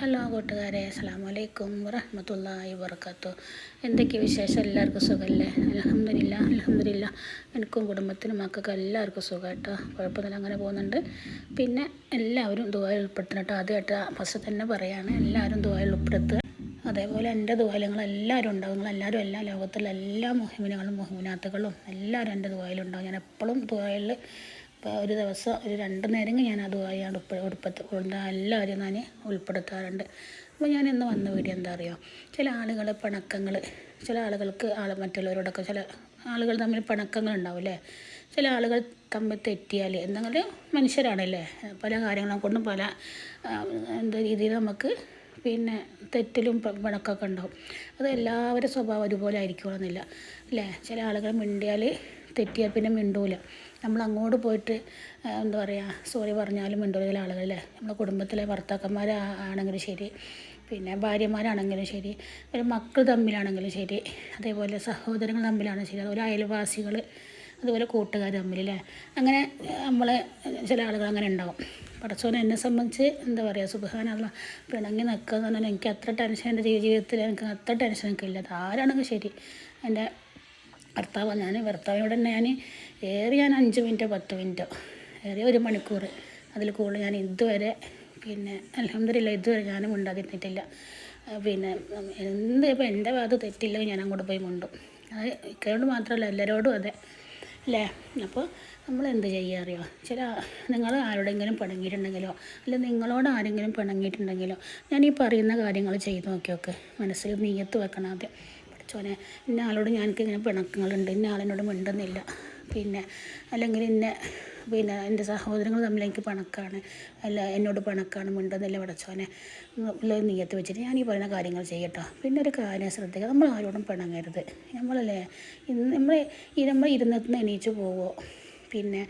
Hello കൂട്ടുകാരെ അസ്സാം വലൈക്കും വറഹമത്തല്ലാഹി വർക്കാത്തു എന്തൊക്കെ വിശേഷം? എല്ലാവർക്കും സുഖമല്ലേ അലഹമില്ല അലഹമില്ല എനിക്കും കുടുംബത്തിനും മക്കൾക്കും എല്ലാവർക്കും സുഖം കേട്ടോ കുഴപ്പമൊന്നുമില്ല അങ്ങനെ പോകുന്നുണ്ട്. പിന്നെ എല്ലാവരും ദുബായിൽ ഉൾപ്പെടുത്തണം കേട്ടോ. ആദ്യമായിട്ട് ഫസ്റ്റ് തന്നെ പറയുകയാണ് എല്ലാവരും ദുബായിൽ ഉൾപ്പെടുത്തുക. അതേപോലെ എന്റെ ദുബായിലങ്ങൾ എല്ലാവരും ഉണ്ടാവും. നിങ്ങളെല്ലാവരും എല്ലാ ലോകത്തുള്ള എല്ലാ മുഹിമിനുകളും മുഹിമിനാത്തുകളും എല്ലാവരും എന്റെ ദുബായിലുണ്ടാവും ഞാൻ എപ്പോഴും ദുബായിൽ ഇപ്പോൾ ഒരു ദിവസം ഒരു രണ്ട് നേരം ഞാൻ അതുമായി ഉടുപ്പ് ഉടുപ്പത്ത് കൊണ്ട് എല്ലാവരും ഞാൻ ഉൾപ്പെടുത്താറുണ്ട്. അപ്പോൾ ഞാൻ ഇന്ന് വന്ന വീഡിയോ എന്താ അറിയോ? ചില ആളുകൾ പിണക്കങ്ങൾ ചില ആളുകൾക്ക് ആൾ മറ്റുള്ളവരോടൊക്കെ ചില ആളുകൾ തമ്മിൽ പിണക്കങ്ങൾ ഉണ്ടാവും അല്ലേ ചില ആളുകൾ തമ്മിൽ തെറ്റിയാൽ എന്തെങ്കിലും മനുഷ്യരാണല്ലേ? പല കാര്യങ്ങളും കൊണ്ടും പല എന്താ രീതിയിൽ നമുക്ക് പിന്നെ തെറ്റിലും പ- പിണക്കമൊക്കെ ഉണ്ടാവും. അത് എല്ലാവരുടെ സ്വഭാവം ഒരുപോലെ ആയിരിക്കണമെന്നില്ല അല്ലേ? ചില ആളുകൾ മിണ്ടിയാൽ തെറ്റിയാൽ പിന്നെ മിണ്ടൂല. നമ്മൾ അങ്ങോട്ട് പോയിട്ട് എന്താ പറയുക സോറി പറഞ്ഞാലും മിണ്ടൂല ചില ആളുകളല്ലേ നമ്മുടെ കുടുംബത്തിലെ ഭർത്താക്കന്മാർ ആണെങ്കിലും ശരി. പിന്നെ ഭാര്യമാരാണെങ്കിലും ശരി. ഒരു മക്കൾ തമ്മിലാണെങ്കിലും ശരി. അതേപോലെ സഹോദരങ്ങൾ തമ്മിലാണെങ്കിലും ശരി. അതുപോലെ അയൽവാസികൾ അതുപോലെ കൂട്ടുകാർ തമ്മിലല്ലേ അങ്ങനെ നമ്മളെ ചില ആളുകൾ അങ്ങനെ ഉണ്ടാവും. പടച്ചോനെ എന്നെ സംബന്ധിച്ച് എന്താ പറയുക സുഖാനുള്ള പിണങ്ങി നിൽക്കുക എന്ന് പറഞ്ഞാൽ എനിക്ക് അത്ര ടെൻഷൻ എന്റെ ജീവിതത്തിൽ എനിക്ക് അത്ര ടെൻഷൻ എനിക്കില്ല ആരാണെങ്കിൽ ശരി. എന്റെ ഭർത്താവ് ഞാൻ ഭർത്താവിനോട് തന്നെ ഞാൻ ഏറി ഞാൻ അഞ്ച് മിനിറ്റോ പത്ത് മിനിറ്റോ. ഏറിയ ഒരു മണിക്കൂർ അതിൽ കൂടുതൽ ഞാൻ ഇതുവരെ പിന്നെ അലഹമില്ല ഇതുവരെ ഞാൻ മിണ്ടാതിരുന്നിട്ടില്ല. പിന്നെ എന്ത് ഇപ്പം എന്റെ ഭാഗത്ത് തെറ്റില്ലെങ്കിൽ ഞാൻ അങ്ങോട്ട് പോയി മിണ്ടും. അത് ഇക്കയോട് മാത്രമല്ല എല്ലാവരോടും അതെ. അല്ലേ? അപ്പോൾ നമ്മൾ എന്ത് ചെയ്യുക അറിയോ ചില നിങ്ങൾ ആരോടെങ്കിലും പിണങ്ങിയിട്ടുണ്ടെങ്കിലോ അല്ല നിങ്ങളോട് ആരെങ്കിലും പിണങ്ങിയിട്ടുണ്ടെങ്കിലോ ഞാൻ ഈ പറയുന്ന കാര്യങ്ങൾ ചെയ്ത് നോക്കിയൊക്കെ നോക്ക്. മനസ്സിൽ നീയത്ത് വെക്കണം ആദ്യം. പഠിച്ചോനെ ഇന്ന ആളോട് ഞങ്ങൾക്ക് ഇങ്ങനെ പിണക്കങ്ങളുണ്ട് ഇന്ന ആളിനോട് മിണ്ടുന്നില്ല. പിന്നെ അല്ലെങ്കിൽ ഇന്ന പിന്നെ എന്റെ സഹോദരങ്ങൾ തമ്മിൽ എനിക്ക് പണക്കാണ് അല്ല എന്നോട് പണക്കാണ് മിണ്ടുന്നില്ല പടച്ചോനെ. ഉള്ള നീയത്ത് വെച്ചിട്ട് ഞാൻ ഈ പറയുന്ന കാര്യങ്ങൾ ചെയ്യട്ടോ. പിന്നെ ഒരു കാര്യം ശ്രദ്ധിക്കുക നമ്മൾ ആരോടും പിണങ്ങരുത്. നമ്മളല്ലേ ഇന്ന് നമ്മൾ ഈ നമ്മൾ ഇരുന്നത്തുനിന്ന് എണീച്ച് പോവോ? പിന്നെ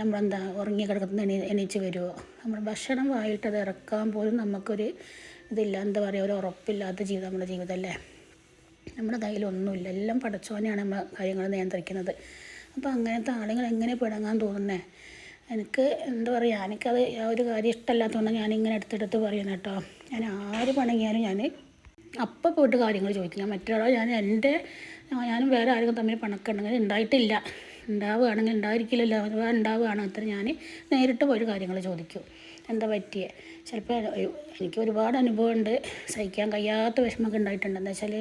നമ്മളെന്താ ഉറങ്ങി കിടക്കുന്ന എണീ എണീച്ച് വരുമോ നമ്മൾ ഭക്ഷണം വായിട്ട് അത് ഇറക്കാൻ പോലും നമുക്കൊരു ഇതില്ല. എന്താ പറയുക ഒരു ഉറപ്പില്ലാത്ത ജീവിതം നമ്മുടെ ജീവിതമല്ലേ നമ്മുടെ കയ്യിലൊന്നുമില്ല എല്ലാം പടച്ചോനെയാണ് നമ്മൾ കാര്യങ്ങൾ നിയന്ത്രിക്കുന്നത്. അപ്പോൾ അങ്ങനത്തെ ആളുകൾ എങ്ങനെ പിടങ്ങാൻ തോന്നുന്നേ? എനിക്ക് എന്താ പറയുക എനിക്കത് ഒരു കാര്യം ഇഷ്ടമല്ലാത്തതുകൊണ്ട് ഇങ്ങനെ എടുത്തെടുത്ത് പറയുന്നത് കേട്ടോ ഞാൻ ആര് പണങ്ങിയാലും ഞാൻ അപ്പം പോയിട്ട് കാര്യങ്ങൾ ചോദിക്കും. ഞാൻ മറ്റൊരാളോ ഞാൻ എന്റെ ഞാനും വേറെ ആരെങ്കിലും തമ്മിൽ പണക്കുണ്ടെങ്കിൽ ഉണ്ടായിട്ടില്ല. ഉണ്ടാവുകയാണെങ്കിൽ ഉണ്ടായിരിക്കില്ലല്ലോ. ഉണ്ടാവുകയാണ്. അത്ര ഞാൻ നേരിട്ട് പോയിട്ട് കാര്യങ്ങൾ ചോദിക്കും. എന്താ പറ്റിയേ? ചിലപ്പോൾ എനിക്ക് ഒരുപാട് അനുഭവമുണ്ട്. സഹിക്കാൻ കഴിയാത്ത വിഷമമൊക്കെ ഉണ്ടായിട്ടുണ്ട്. എന്താ വെച്ചാൽ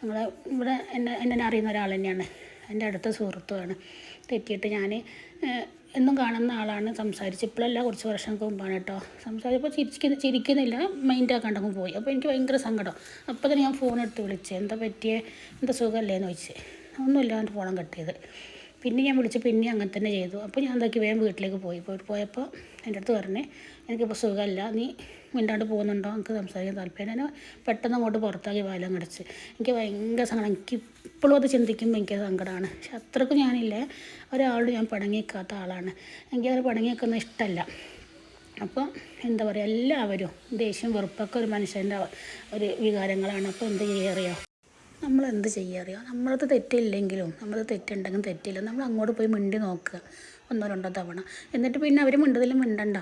ഞങ്ങൾ ഇവിടെ എന്നെ എന്നെ അറിയുന്ന ഒരാൾ തന്നെയാണ്. എന്റെ അടുത്ത സുഹൃത്തുമാണ് തെറ്റിയിട്ട് ഞാൻ എന്നും കാണുന്ന ആളാണ്. സംസാരിച്ച് ഇപ്പോഴല്ല കുറച്ച് വർഷങ്ങൾക്ക് മുമ്പാണ് കേട്ടോ. സംസാരിച്ചപ്പോൾ ചിരിക്കുന്ന ചിരിക്കുന്നില്ല. മൈൻഡ് ആക്കാണ്ടങ്ങ് പോയി. അപ്പോൾ എനിക്ക് ഭയങ്കര സങ്കടം. അപ്പോൾ തന്നെ ഞാൻ ഫോൺ എടുത്ത് വിളിച്ച് എന്താ പറ്റിയേ? എന്താ സുഖമല്ലേ? എന്ന് ചോദിച്ച്. ഒന്നുമില്ല ഫോണം കട്ട് ചെയ്ത്. പിന്നെ ഞാൻ വിളിച്ച് പിന്നെ അങ്ങനെ തന്നെ ചെയ്തു. അപ്പോൾ ഞാൻ എന്താക്കി വേഗം വീട്ടിലേക്ക് പോയി. പോയിട്ട് പോയപ്പോൾ എന്റെ അടുത്ത് പറഞ്ഞേ എനിക്കിപ്പോൾ സുഖമല്ല നീ മിണ്ടാണ്ട് പോകുന്നുണ്ടോ? എനിക്ക് സംസാരിക്കാൻ താല്പര്യം എന്നെ പെട്ടെന്ന് അങ്ങോട്ട് പുറത്താക്കി വാലം കടിച്ച് എനിക്ക് ഭയങ്കര സങ്കടം. എനിക്ക് ഇപ്പോഴും അത് ചിന്തിക്കുമ്പോൾ എനിക്ക് സങ്കടമാണ് പക്ഷെ അത്രക്കും ഞാനില്ലേ ഒരാളോട് ഞാൻ പടങ്ങിക്കാത്ത ആളാണ്. എനിക്ക് പിണങ്ങി നിൽക്കുന്ന ഇഷ്ടമല്ല അപ്പോൾ എന്താ പറയുക എല്ലാവരും ദേഷ്യം വെറുപ്പൊക്കെ ഒരു മനുഷ്യന്റെ ഒരു വികാരങ്ങളാണ്. അപ്പോൾ എന്ത് ചെയ്യാറിയോ നമ്മൾ എന്ത് ചെയ്യുക അറിയാം നമ്മളത് തെറ്റില്ലെങ്കിലും നമ്മൾ തെറ്റുണ്ടെങ്കിൽ തെറ്റില്ല. നമ്മൾ അങ്ങോട്ട് പോയി മിണ്ടി നോക്കുക. ഒന്നോ രണ്ടോ തവണ. എന്നിട്ട് പിന്നെ അവർ മിണ്ടതിലും മിണ്ടണ്ട.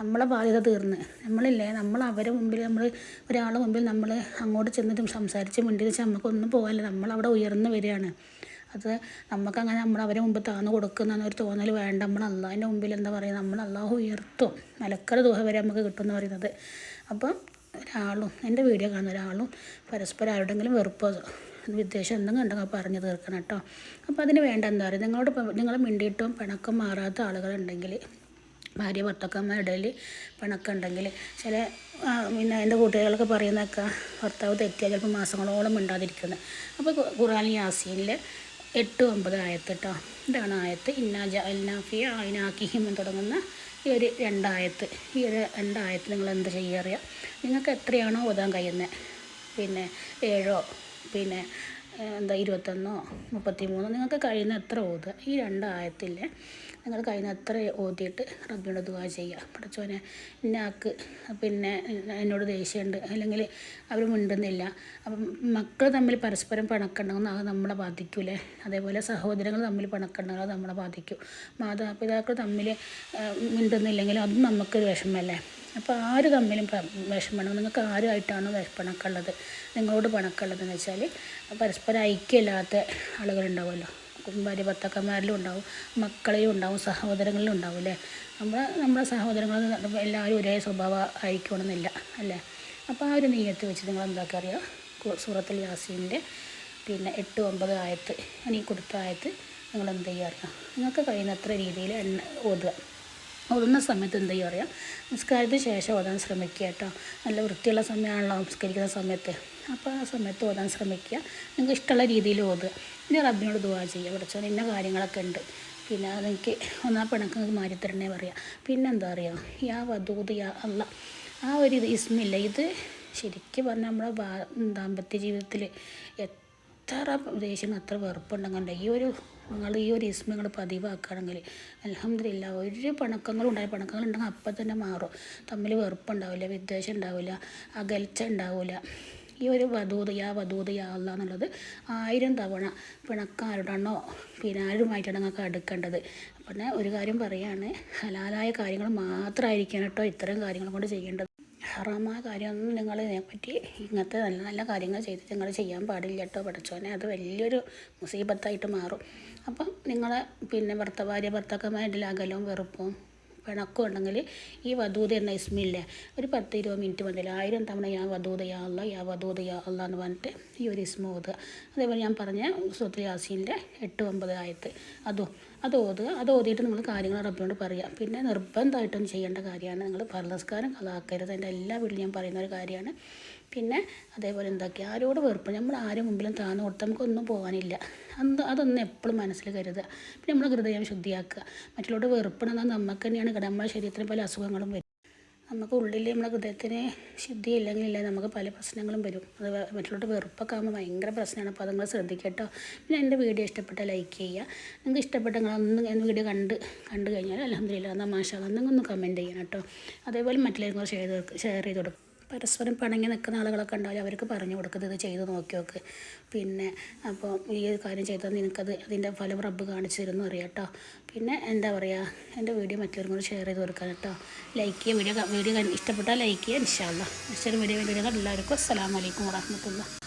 നമ്മളെ ബാധ്യത തീർന്ന്. നമ്മളില്ലേ? നമ്മൾ അവരെ മുമ്പിൽ നമ്മൾ ഒരാളെ മുമ്പിൽ നമ്മൾ അങ്ങോട്ട് ചെന്നിട്ടും സംസാരിച്ച് മിണ്ടി വെച്ചാൽ നമുക്കൊന്നും പോകാനില്ല. നമ്മളവിടെ ഉയർന്നു വരികയാണ്. അത് നമുക്കങ്ങനെ നമ്മൾ അവരെ മുമ്പ് താന്ന് കൊടുക്കുന്ന ഒരു തോന്നൽ വേണ്ട. നമ്മൾ അള്ളാഹിന്റെ മുമ്പിൽ എന്താ പറയുക? നമ്മൾ അള്ളാഹു ഉയർത്തും. മലക്കര ദുഹ വരെ നമുക്ക് കിട്ടുമെന്ന് പറയുന്നത്. അപ്പം ഒരാളും എന്റെ വീഡിയോ കാണുന്ന ഒരാളും പരസ്പരം ആരുടെങ്കിലും വെറുപ്പോ വിദ്വേഷം എന്തെങ്കിലും ഉണ്ടെങ്കിൽ പറഞ്ഞു തീർക്കണം കേട്ടോ. അപ്പോൾ അതിന് വേണ്ട എന്താ പറയുക നിങ്ങളോട് നിങ്ങൾ മിണ്ടിയിട്ടും പിണക്കം മാറാത്ത ആളുകളുണ്ടെങ്കിൽ ഭാര്യ ഭർത്താക്കന്മാരുടെ ഇടയിൽ പിണക്കുണ്ടെങ്കിൽ ചില പിന്നെ എന്റെ കൂട്ടുകാരികളൊക്കെ പറയുന്നതൊക്കെ ഭർത്താവ് തെറ്റിയാൽ ചിലപ്പോൾ മാസങ്ങളോളം മിണ്ടാതിരിക്കുന്നത് അപ്പോൾ ഖുറാൻ യാസീനിൽ എട്ട് ഒമ്പത് ആയത്ത് കേട്ടോ. ഇതാണ് ആയത്ത്. ഇന്നാ ജഅൽനാഫിയ ഇന്നാഫിയ എന്ന് തുടങ്ങുന്ന ഈ ഒരു രണ്ടായത്ത് ഈ ഒരു രണ്ടായത്ത് നിങ്ങൾ എന്ത് ചെയ്യുക അറിയാം? നിങ്ങൾക്ക് എത്രയാണോ ഓതാൻ കഴിയുന്നത്? പിന്നെ ഏഴോ പിന്നെ എന്താ ഇരുപത്തൊന്നോ മുപ്പത്തി മൂന്നോ നിങ്ങൾക്ക് കഴിയുന്ന എത്ര ഓതുക? ഈ രണ്ടായത്തിൽ നിങ്ങൾ കഴിയുന്ന എത്ര ഓതിയിട്ട് റബ്ബിനോട് ദുവാ ചെയ്യുക. പഠിച്ചോനെ ഇന്നാക്ക് പിന്നെ എന്നോട് ദേഷ്യമുണ്ട്. അല്ലെങ്കിൽ അവർ മിണ്ടുന്നില്ല. അപ്പം മക്കൾ തമ്മിൽ പരസ്പരം പിണക്കുണ്ടെങ്കിൽ അത് നമ്മളെ ബാധിക്കൂലേ. അതേപോലെ സഹോദരങ്ങൾ തമ്മിൽ പിണക്കുണ്ടെങ്കിൽ അത് നമ്മളെ ബാധിക്കും. മാതാപിതാക്കൾ തമ്മിൽ മിണ്ടുന്നില്ലെങ്കിലും അതും നമുക്ക് വിഷമമല്ലേ. അപ്പോൾ ആര് തമ്മിലും വിഷമണം നിങ്ങൾക്ക് ആരുമായിട്ടാണോ പണക്കുള്ളത് നിങ്ങളോട് പണക്കുള്ളതെന്ന് വെച്ചാൽ പരസ്പരം ഐക്യമില്ലാത്ത ആളുകളുണ്ടാവുമല്ലോ. ഭാര്യ ഭർത്താക്കന്മാരിലും ഉണ്ടാവും മക്കളിലും ഉണ്ടാവും സഹോദരങ്ങളിലും ഉണ്ടാവും അല്ലേ? നമ്മൾ നമ്മുടെ സഹോദരങ്ങൾ എല്ലാവരും ഒരേ സ്വഭാവം ആയിരിക്കണമെന്നില്ല അല്ലേ? അപ്പോൾ ആ ഒരു നീയത്ത് വെച്ച് നിങ്ങൾ എന്താക്കുക അറിയുക? സൂറത്തുൽ യാസീന്റെ പിന്നെ എട്ട് ഒമ്പത് ആയത്ത് അനീ കൊടുത്ത ആയത്ത് നിങ്ങൾ എന്ത് ചെയ്യുക നിങ്ങൾക്ക് കഴിയുന്നത്ര രീതിയിൽ എണ്ണ ഓതുക. ഓതുന്ന സമയത്ത് എന്ത് ചെയ്യുക അറിയാം? നിസ്കാരത്തിന് ശേഷം ഓതാൻ ശ്രമിക്കുക കേട്ടോ. നല്ല വൃത്തിയുള്ള സമയമാണല്ലോ നിസ്കരിക്കുന്ന സമയത്ത്. അപ്പോൾ ആ സമയത്ത് ഓതാൻ ശ്രമിക്കുക. നിങ്ങൾക്ക് ഇഷ്ടമുള്ള രീതിയിൽ ഓതുക. ഇനി റബ്ബിനോട് ദുവാ ചെയ്യുക. കുറച്ച് ഇന്ന കാര്യങ്ങളൊക്കെ ഉണ്ട്. പിന്നെ അതെനിക്ക് ഒന്നാ പിണക്ക് മാറ്റി തരണേ പറയാം. പിന്നെന്താ പറയുക യാ വധൂത് യാ അല്ല ആ ഒരു ഇത് ഇസ്മില്ല. ഇത് ശരിക്കും പറഞ്ഞാൽ നമ്മുടെ ദാമ്പത്യ ജീവിതത്തിൽ എത്ര ദേഷ്യം അത്ര വെറുപ്പുണ്ടെങ്കിൽ ഈ ഒരു നിങ്ങൾ ഈ ഒരു ഇസ്മ നിങ്ങൾ പതിവാക്കുകയാണെങ്കിൽ അലഹമില്ല ഒരു പിണക്കങ്ങളും ഉണ്ടായ പിണക്കങ്ങൾ ഉണ്ടെങ്കിൽ അപ്പം തന്നെ മാറും. തമ്മിൽ വെറുപ്പുണ്ടാവില്ല വിദ്വേഷം ഉണ്ടാവില്ല അകൽച്ച ഉണ്ടാവില്ല. ഈ ഒരു വധൂത് യാ വധൂത് യാ അല്ല എന്നുള്ളത് ആയിരം തവണ പിണക്കാരുടെണ്ണോ പിന്നാരുമായിട്ടാണ് നിങ്ങൾക്ക് പിന്നെ ഒരു കാര്യം പറയാണ് ഹലാലായ കാര്യങ്ങൾ മാത്രമായിരിക്കണം കേട്ടോ ഇത്തരം കാര്യങ്ങൾ കൊണ്ട് ചെയ്യേണ്ടത്. ഹറാമായ കാര്യമൊന്നും നിങ്ങൾ ഇതിനെപ്പറ്റി ഇങ്ങനത്തെ നല്ല നല്ല കാര്യങ്ങൾ ചെയ്തിട്ട് നിങ്ങൾ ചെയ്യാൻ പാടില്ല കേട്ടോ പഠിച്ചോനെ അത് വലിയൊരു മുസീബത്തായിട്ട് മാറും. അപ്പം നിങ്ങളെ പിന്നെ ഭർത്ത ഭാര്യ ഭർത്താക്കന്മാരുടെ അകലവും വെറുപ്പും പിണക്കം ഉണ്ടെങ്കിൽ ഈ വധൂത എന്ന ഇസ്മില്ല ഒരു പത്ത് ഇരുപത് മിനിറ്റ് മതി ആയിരം തവണ യാ വധൂത യാ അല്ല യാ വധൂത യാ അല്ല എന്ന് പറഞ്ഞിട്ട് ഈ ഒരു ഇസ്മ ഓതുക. അതേപോലെ ഞാൻ പറഞ്ഞ സുഹൃത്ത് യാസീന്റെ എട്ട് ഒമ്പത് ആയത്ത്. അതും അത് ഓതുക. അത് ഓതിയിട്ട് നിങ്ങൾ കാര്യങ്ങൾ റബ്ബിനോട് പറയുക പിന്നെ നിർബന്ധമായിട്ടും ചെയ്യേണ്ട കാര്യമാണ് നിങ്ങൾ പരസ്കാരം കലാക്കരുത് എന്റെ എല്ലാ വീട്ടിലും ഞാൻ പറയുന്ന ഒരു കാര്യമാണ്. പിന്നെ അതേപോലെ എന്താക്കി? ആരോട് വെറുപ്പ്? നമ്മൾ ആരും മുമ്പിലും താന്ന് കൊടുത്ത് നമുക്കൊന്നും പോകാനില്ല അന്ന് അതൊന്നും എപ്പോഴും മനസ്സിൽ കരുതുക പിന്നെ നമ്മൾ ഹൃദയം ശുദ്ധിയാക്കുക. മറ്റുള്ളവരോട് വെറുപ്പണമെന്നാൽ നമുക്ക് തന്നെയാണ് നമ്മുടെ ശരീരത്തിന് പല അസുഖങ്ങളും വരും. നമുക്ക് ഉള്ളിൽ നമ്മുടെ ഹൃദയത്തിന് ശുദ്ധി ഇല്ലെങ്കിലില്ല നമുക്ക് പല പ്രശ്നങ്ങളും വരും. അത് മറ്റുള്ളവരുടെ വെറുപ്പൊക്കെ ആകുമ്പോൾ ഭയങ്കര പ്രശ്നമാണ് അപ്പോൾ അതുങ്ങൾ ശ്രദ്ധിക്കട്ടോ പിന്നെ എന്റെ വീഡിയോ ഇഷ്ടപ്പെട്ട ലൈക്ക് ചെയ്യുക. നിങ്ങൾക്ക് ഇഷ്ടപ്പെട്ട നിങ്ങൾ ഒന്ന് എന്റെ വീഡിയോ കണ്ട് കണ്ടു കഴിഞ്ഞാൽ അലഹമില്ല എന്നാൽ മാഷാ നിങ്ങൾ ഒന്ന് കമന്റ് ചെയ്യണം കേട്ടോ. അതേപോലെ മറ്റുള്ളവർക്ക് ഷെയർ ഷെയർ ചെയ്ത് കൊടുക്കും. പരസ്പരം പിണങ്ങി നിൽക്കുന്ന ആളുകളൊക്കെ ഉണ്ടാവില്ല? അവർക്ക് പറഞ്ഞു കൊടുക്കുന്നത് ഇത് ചെയ്ത് നോക്കി നോക്ക് പിന്നെ അപ്പോൾ ഈ ഒരു കാര്യം ചെയ്താൽ നിനക്കത് അതിന്റെ ഫലം റബ്ബ് കാണിച്ചു തരുമെന്ന് അറിയാം കേട്ടോ. പിന്നെ എന്താ പറയുക എന്റെ വീഡിയോ മറ്റുള്ളവരും കൂടി ഷെയർ ചെയ്ത് കൊടുക്കാൻ കേട്ടോ. ലൈക്ക് ചെയ്യുക വീഡിയോ വീഡിയോ ഇഷ്ടപ്പെട്ടാൽ ലൈക്ക് ചെയ്യുക ഇൻഷാല്ല മറ്റൊരു വീഡിയോ വീഡിയോ എല്ലാവർക്കും അസ്സാം വലൈക്കും വറഹമത്തുള്ള